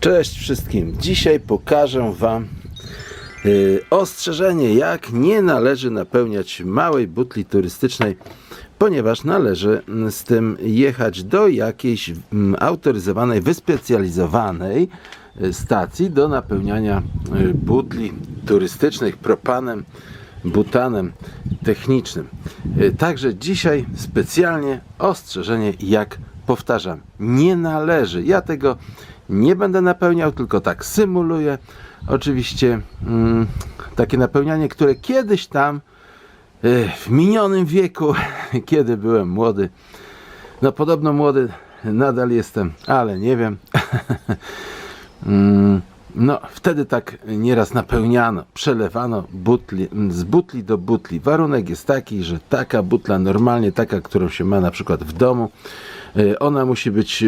Cześć wszystkim. Dzisiaj pokażę Wam y, ostrzeżenie, jak nie należy napełniać małej butli turystycznej, ponieważ należy mm, z tym jechać do jakiejś mm, autoryzowanej, wyspecjalizowanej y, stacji do napełniania y, butli turystycznych propanem, butanem technicznym. Y, Także dzisiaj specjalnie ostrzeżenie, jak powtarzam, nie należy. Ja tego nie będę napełniał, tylko tak symuluję. Oczywiście mm, takie napełnianie, które kiedyś tam y, w minionym wieku, kiedy byłem młody, no podobno młody nadal jestem, ale nie wiem. Mm, No, wtedy tak nieraz napełniano, przelewano butli, z butli do butli. Warunek jest taki, że taka butla, normalnie taka, którą się ma na przykład w domu, y, ona musi być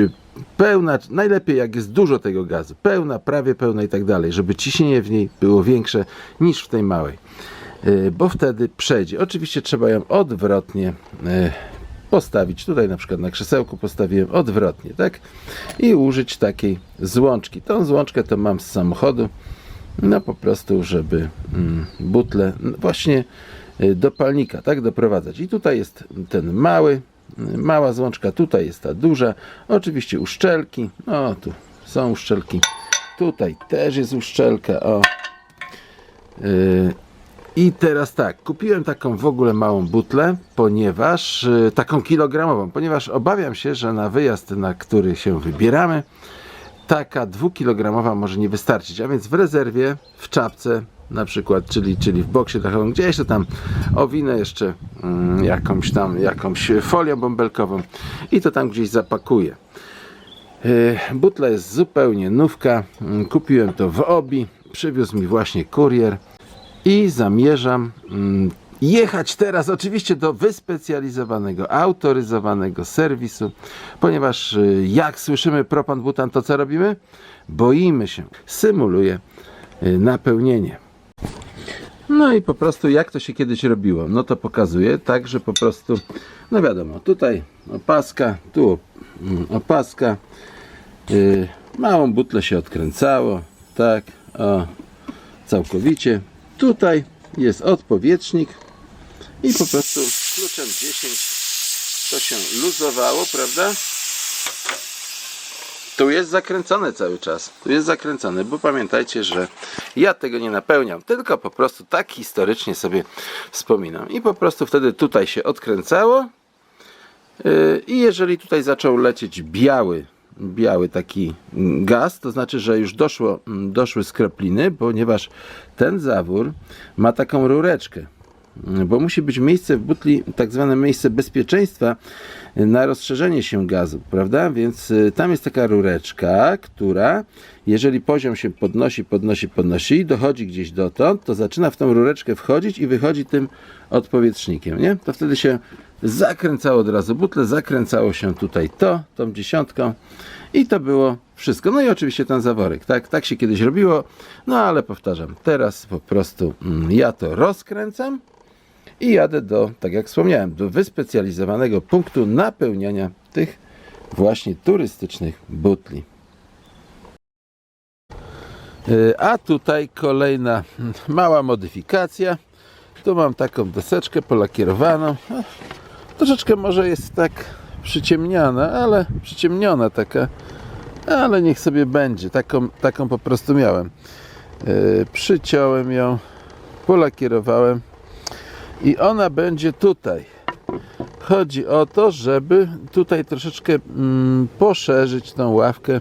pełna, najlepiej jak jest dużo tego gazu, pełna, prawie pełna i tak dalej, żeby ciśnienie w niej było większe niż w tej małej, Y, bo wtedy przejdzie. Oczywiście trzeba ją odwrotnie y, postawić. Tutaj na przykład na krzesełku postawiłem odwrotnie, tak? I użyć takiej złączki. Tą złączkę to mam z samochodu. No po prostu, żeby mm, butlę no, właśnie y, do palnika, tak? Doprowadzać. I tutaj jest ten mały, mała złączka, tutaj jest ta duża. Oczywiście uszczelki. No tu są uszczelki. Tutaj też jest uszczelka. O. Yy, i teraz tak, kupiłem taką w ogóle małą butlę, ponieważ y, taką kilogramową, ponieważ obawiam się, że na wyjazd, na który się wybieramy, taka dwukilogramowa może nie wystarczyć. A więc w rezerwie, w czapce na przykład, czyli, czyli w boksie dachowym, gdzieś to tam owinę jeszcze mm, jakąś tam, jakąś folią bąbelkową i to tam gdzieś zapakuję. Y, Butla jest zupełnie nówka. Mm, Kupiłem to w Obi. Przywiózł mi właśnie kurier i zamierzam mm, jechać teraz oczywiście do wyspecjalizowanego, autoryzowanego serwisu, ponieważ y, jak słyszymy propan butan, to co robimy? Boimy się. Symuluje y, napełnienie. No i po prostu jak to się kiedyś robiło? No to pokazuję tak, że po prostu, no wiadomo, tutaj opaska, tu mm, opaska, yy, małą butlę się odkręcało, tak, o, całkowicie. Tutaj jest odpowietrznik i po prostu kluczem 10 to się luzowało, prawda? Tu jest zakręcone cały czas. Tu jest zakręcone, bo pamiętajcie, że ja tego nie napełniam, tylko po prostu tak historycznie sobie wspominam. I po prostu wtedy tutaj się odkręcało. Yy, I jeżeli tutaj zaczął lecieć biały, biały taki gaz, to znaczy, że już doszło, mm, doszły skropliny, ponieważ ten zawór ma taką rureczkę. Bo musi być miejsce w butli, tak zwane miejsce bezpieczeństwa na rozszerzenie się gazu, prawda? Więc y, tam jest taka rureczka, która, jeżeli poziom się podnosi, podnosi, podnosi dochodzi gdzieś dotąd, to zaczyna w tą rureczkę wchodzić i wychodzi tym odpowietrznikiem, nie? To wtedy się zakręcało od razu butle, zakręcało się tutaj to, tą dziesiątką i to było wszystko. No i oczywiście ten zaworek, tak, tak się kiedyś robiło, no ale powtarzam, teraz po prostu mm, ja to rozkręcam i jadę do, tak jak wspomniałem, do wyspecjalizowanego punktu napełniania tych właśnie turystycznych butli. Y, A tutaj kolejna mała modyfikacja. Tu mam taką deseczkę polakierowaną. No, Troszeczkę może jest tak przyciemniana, ale przyciemniona taka, ale niech sobie będzie. Taką, taką po prostu miałem. Yy, przyciąłem ją, polakierowałem i ona będzie tutaj. Chodzi o to, żeby tutaj troszeczkę mm, poszerzyć tą ławkę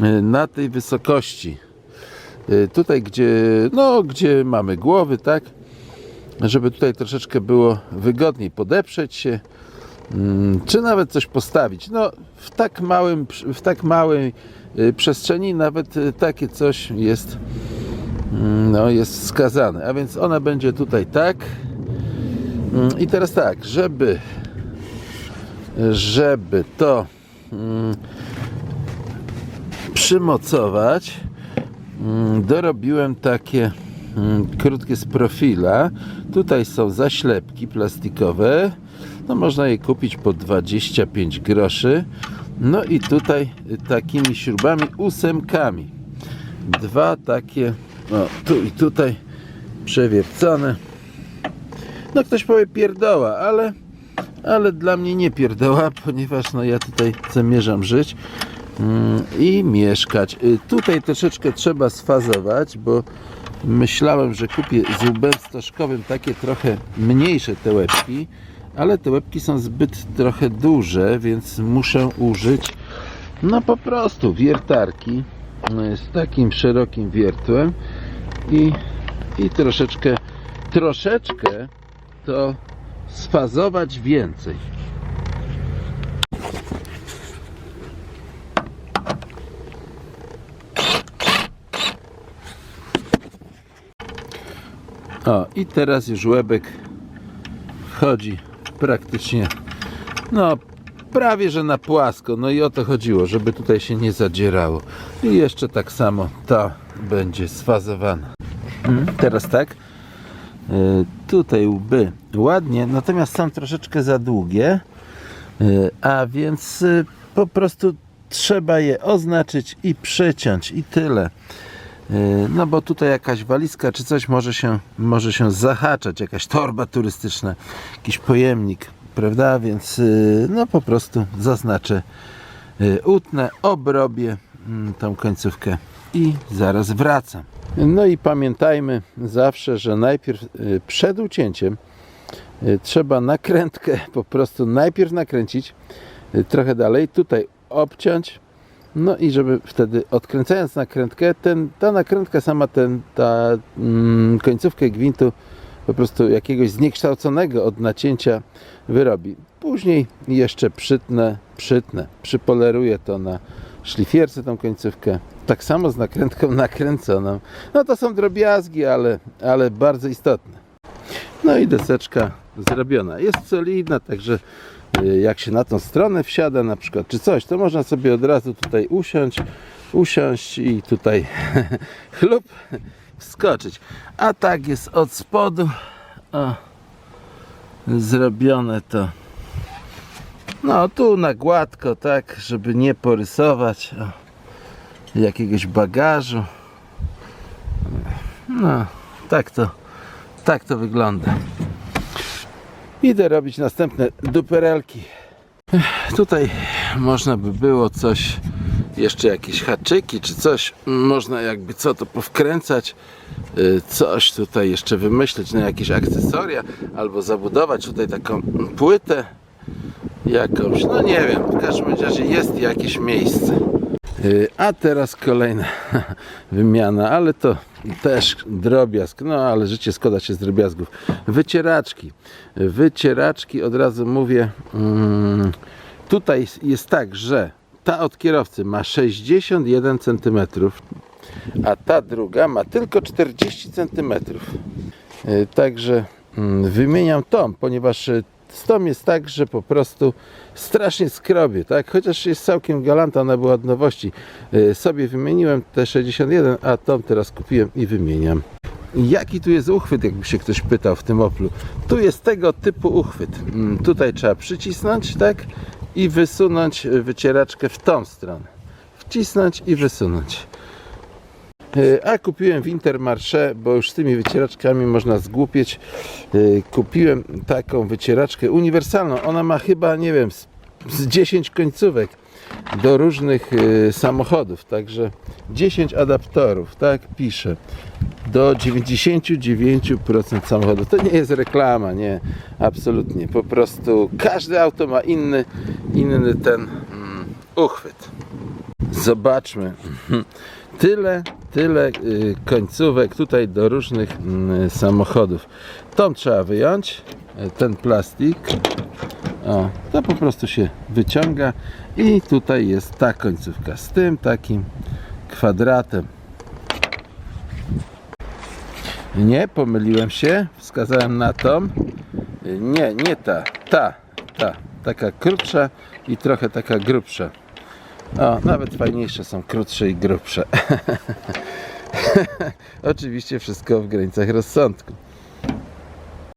yy, na tej wysokości. Yy, tutaj, gdzie, no, gdzie mamy głowy, tak? żeby tutaj troszeczkę było wygodniej podeprzeć się, mm, czy nawet coś postawić. No, w tak małym, w tak małej y, przestrzeni nawet y, takie coś jest, mm, no, jest wskazane. A więc ona będzie tutaj tak. Mm, I teraz tak, żeby, żeby to mm, przymocować, mm, dorobiłem takie krótkie z profila. Tutaj są zaślepki plastikowe. No można je kupić po 25 groszy. No i tutaj takimi śrubami ósemkami. Dwa takie, o tu i tutaj przewiercone. No ktoś powie pierdoła, ale, ale dla mnie nie pierdoła, ponieważ no ja tutaj zamierzam żyć mm, i mieszkać. Y, Tutaj troszeczkę trzeba sfazować, bo myślałem, że kupię z łbem stożkowym takie trochę mniejsze te łebki, ale te łebki są zbyt trochę duże, więc muszę użyć no po prostu wiertarki y, z takim szerokim wiertłem i, i troszeczkę troszeczkę to sfazować więcej. O, i teraz już łebek wchodzi praktycznie, no prawie że na płasko. No i o to chodziło, żeby tutaj się nie zadzierało. I jeszcze tak samo ta będzie sfazowana. Mm, Teraz tak. Y, Tutaj łby ładnie, natomiast są troszeczkę za długie, y, a więc y, po prostu trzeba je oznaczyć i przeciąć i tyle. No bo tutaj jakaś walizka czy coś może się, może się zahaczać, jakaś torba turystyczna, jakiś pojemnik, prawda? Więc no po prostu zaznaczę, utnę, obrobię mm, tą końcówkę i zaraz wracam. No i pamiętajmy zawsze, że najpierw y, przed ucięciem y, trzeba nakrętkę po prostu najpierw nakręcić y, trochę dalej, tutaj obciąć, no i żeby wtedy odkręcając nakrętkę, ten, ta nakrętka sama, ten, ta mm, końcówkę gwintu po prostu jakiegoś zniekształconego od nacięcia wyrobi. Później jeszcze przytnę, przytnę, przypoleruję to na szlifierce tą końcówkę. Tak samo z nakrętką nakręconą. No to są drobiazgi, ale, ale bardzo istotne. No i deseczka zrobiona. Jest solidna, także y, jak się na tą stronę wsiada na przykład, czy coś, to można sobie od razu tutaj usiąść, usiąść i tutaj chlub wskoczyć. A tak jest od spodu o, zrobione to no tu na gładko, tak, żeby nie porysować o, jakiegoś bagażu. No, tak to, tak to wygląda. Idę robić następne duperelki. Tutaj można by było coś, jeszcze jakieś haczyki czy coś, można jakby co to powkręcać, y, coś tutaj jeszcze wymyślić, no jakieś akcesoria, albo zabudować tutaj taką płytę jakąś, no nie wiem, w każdym razie jest jakieś miejsce. Y, A teraz kolejna wymiana, ale to też drobiazg, no ale życie składa się z drobiazgów. Wycieraczki. Wycieraczki, od razu mówię, mm, tutaj jest tak, że ta od kierowcy ma 61 cm, a ta druga ma tylko 40 cm. Y, Także mm, wymieniam tą, ponieważ y, z tą jest tak, że po prostu strasznie skrobie, tak? Chociaż jest całkiem galanta, ona była od nowości. Y, Sobie wymieniłem te 61, a tą teraz kupiłem i wymieniam. Jaki tu jest uchwyt, jakby się ktoś pytał w tym Oplu? Tu jest tego typu uchwyt. Mm, Tutaj trzeba przycisnąć, tak? I wysunąć wycieraczkę w tą stronę. Wcisnąć i wysunąć. Y, A kupiłem w Intermarché, bo już z tymi wycieraczkami można zgłupieć. Y, Kupiłem taką wycieraczkę uniwersalną. Ona ma chyba, nie wiem, z- z 10 końcówek do różnych y, samochodów. Także 10 adaptorów, tak pisze. Do 99% samochodów. To nie jest reklama, nie, absolutnie. Po prostu każde auto ma inny, inny ten mm, uchwyt. Zobaczmy. Tyle, tyle y, końcówek tutaj do różnych mm, samochodów. Tą trzeba wyjąć, y, ten plastik. O, to po prostu się wyciąga i tutaj jest ta końcówka z tym takim kwadratem. Nie, pomyliłem się, wskazałem na tą. Nie, nie ta, ta, ta, taka krótsza i trochę taka grubsza. O, nawet fajniejsze są krótsze i grubsze. Oczywiście wszystko w granicach rozsądku.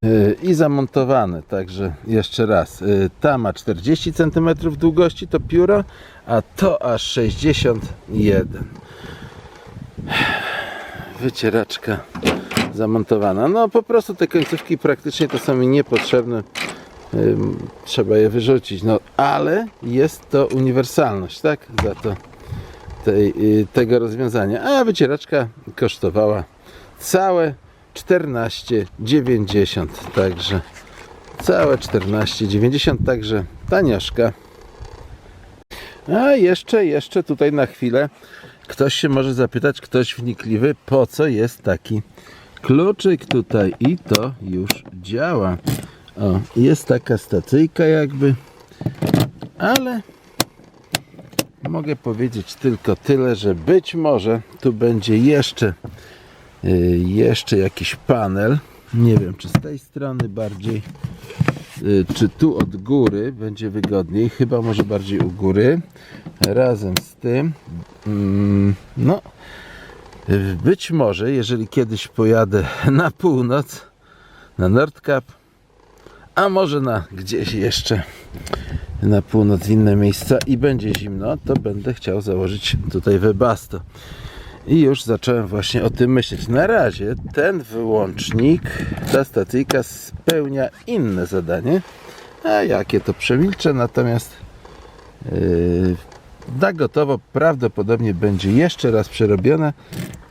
Yy, i zamontowane, także jeszcze raz. Yy, Ta ma 40 cm długości to pióro, a to aż 61. Wycieraczka zamontowana. No po prostu te końcówki praktycznie to są mi niepotrzebne. Trzeba je wyrzucić. No ale jest to uniwersalność, tak? Za to tej, y, tego rozwiązania. A wycieraczka kosztowała całe 14,90. Także całe 14,90. Także tanioszka. A jeszcze, jeszcze tutaj na chwilę ktoś się może zapytać, ktoś wnikliwy, po co jest taki kluczyk tutaj i to już działa. O, jest taka stacyjka jakby, ale mogę powiedzieć tylko tyle, że być może tu będzie jeszcze y, jeszcze jakiś panel. Nie wiem, czy z tej strony bardziej, y, czy tu od góry będzie wygodniej. Chyba może bardziej u góry. Razem z tym, mm, no, y, być może, jeżeli kiedyś pojadę na północ, na Nordkap, a może na gdzieś jeszcze na północ inne miejsca i będzie zimno, to będę chciał założyć tutaj Webasto. I już zacząłem właśnie o tym myśleć. Na razie ten wyłącznik, ta stacyjka spełnia inne zadanie, a jakie to przemilczę, natomiast yy, na gotowo prawdopodobnie będzie jeszcze raz przerobione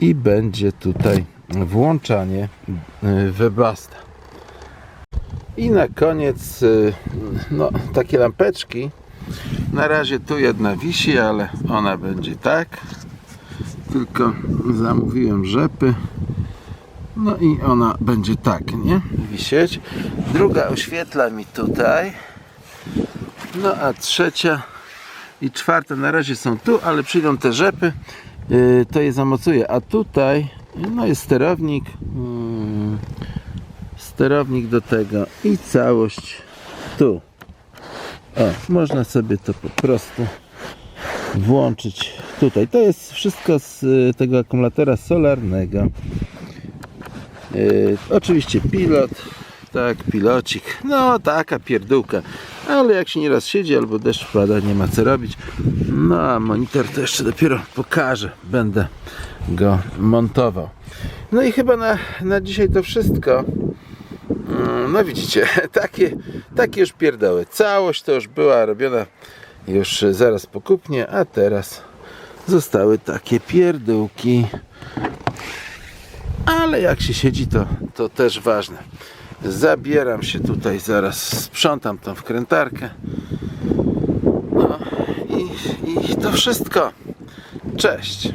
i będzie tutaj włączanie yy, Webasta. I na koniec yy, no, takie lampeczki. Na razie tu jedna wisi, ale ona będzie tak tylko zamówiłem rzepy no i ona będzie tak, nie? Wisieć. Druga oświetla mi tutaj. No a trzecia i czwarta na razie są tu, ale przyjdą te rzepy, yy, to je zamocuję. A tutaj no jest sterownik. Yy, sterownik do tego i całość tu. O, można sobie to po prostu włączyć tutaj. To jest wszystko z y, tego akumulatora solarnego. Yy, oczywiście pilot, tak, pilocik. No, taka pierdółka. Ale jak się nieraz siedzi albo deszcz pada, nie ma co robić. No, a monitor to jeszcze dopiero pokażę. Będę go montował. No i chyba na, na dzisiaj to wszystko. No widzicie, takie, takie już pierdoły. Całość to już była robiona już zaraz po kupnie, a teraz zostały takie pierdółki. Ale jak się siedzi, to, to też ważne. Zabieram się tutaj zaraz, sprzątam tą wkrętarkę. No i, i to wszystko. Cześć.